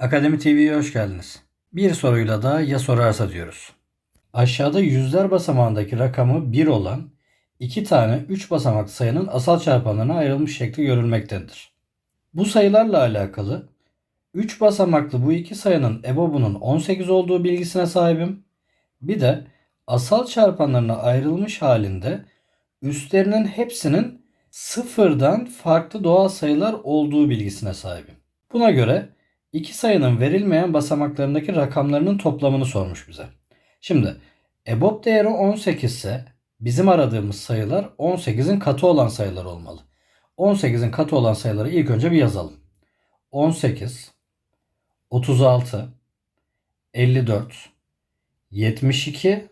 Akademi TV'ye hoş geldiniz. Bir soruyla da ya sorarsa diyoruz. Aşağıda yüzler basamağındaki rakamı 1 olan iki tane 3 basamaklı sayının asal çarpanlarına ayrılmış şekli görülmektedir. Bu sayılarla alakalı 3 basamaklı bu iki sayının EBOB'unun 18 olduğu bilgisine sahibim. Bir de asal çarpanlarına ayrılmış halinde üstlerinin hepsinin sıfırdan farklı doğal sayılar olduğu bilgisine sahibim. Buna göre iki sayının verilmeyen basamaklarındaki rakamlarının toplamını sormuş bize. Şimdi EBOB değeri 18 ise bizim aradığımız sayılar 18'in katı olan sayılar olmalı. 18'in katı olan sayıları ilk önce bir yazalım. 18, 36, 54, 72,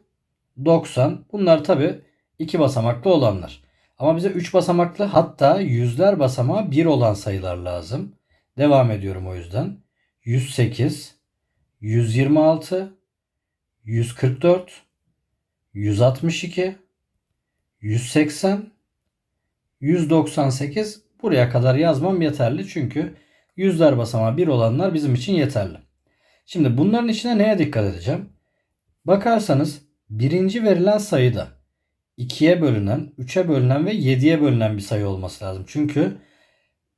90. Bunlar tabi iki basamaklı olanlar. Ama bize 3 basamaklı hatta yüzler basamağı 1 olan sayılar lazım. Devam ediyorum o yüzden. 108, 126, 144, 162, 180, 198 buraya kadar yazmam yeterli. Çünkü yüzler basamağı 1 olanlar bizim için yeterli. Şimdi bunların içine neye dikkat edeceğim? Bakarsanız birinci verilen sayıda 2'ye bölünen, 3'e bölünen ve 7'ye bölünen bir sayı olması lazım. Çünkü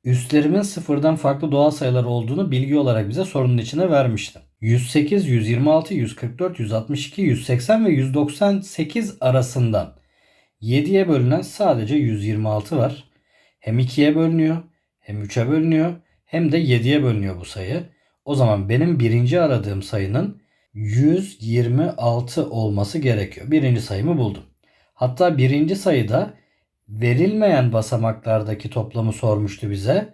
üstlerimin sıfırdan farklı doğal sayılar olduğunu bilgi olarak bize sorunun içine vermişti. 108, 126, 144, 162, 180 ve 198 arasından 7'ye bölünen sadece 126 var. Hem 2'ye bölünüyor, hem 3'e bölünüyor, hem de 7'ye bölünüyor bu sayı. O zaman benim birinci aradığım sayının 126 olması gerekiyor. Birinci sayımı buldum. Hatta birinci sayıda verilmeyen basamaklardaki toplamı sormuştu bize.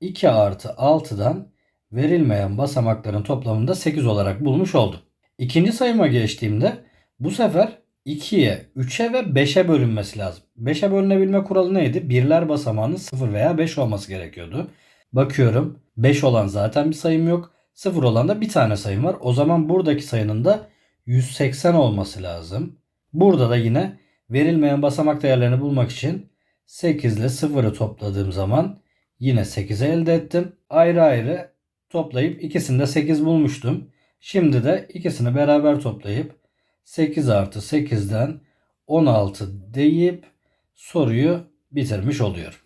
2 artı 6'dan verilmeyen basamakların toplamını da 8 olarak bulmuş oldum. İkinci sayıma geçtiğimde bu sefer 2'ye, 3'e ve 5'e bölünmesi lazım. 5'e bölünebilme kuralı neydi? Birler basamağının 0 veya 5 olması gerekiyordu. Bakıyorum 5 olan zaten bir sayım yok. 0 olan da bir tane sayım var. O zaman buradaki sayının da 180 olması lazım. Burada da yine verilmeyen basamak değerlerini bulmak için 8 ile 0'ı topladığım zaman yine 8'i elde ettim. Ayrı ayrı toplayıp ikisini de 8 bulmuştum. Şimdi de ikisini beraber toplayıp 8 artı 8'den 16 deyip soruyu bitirmiş oluyorum.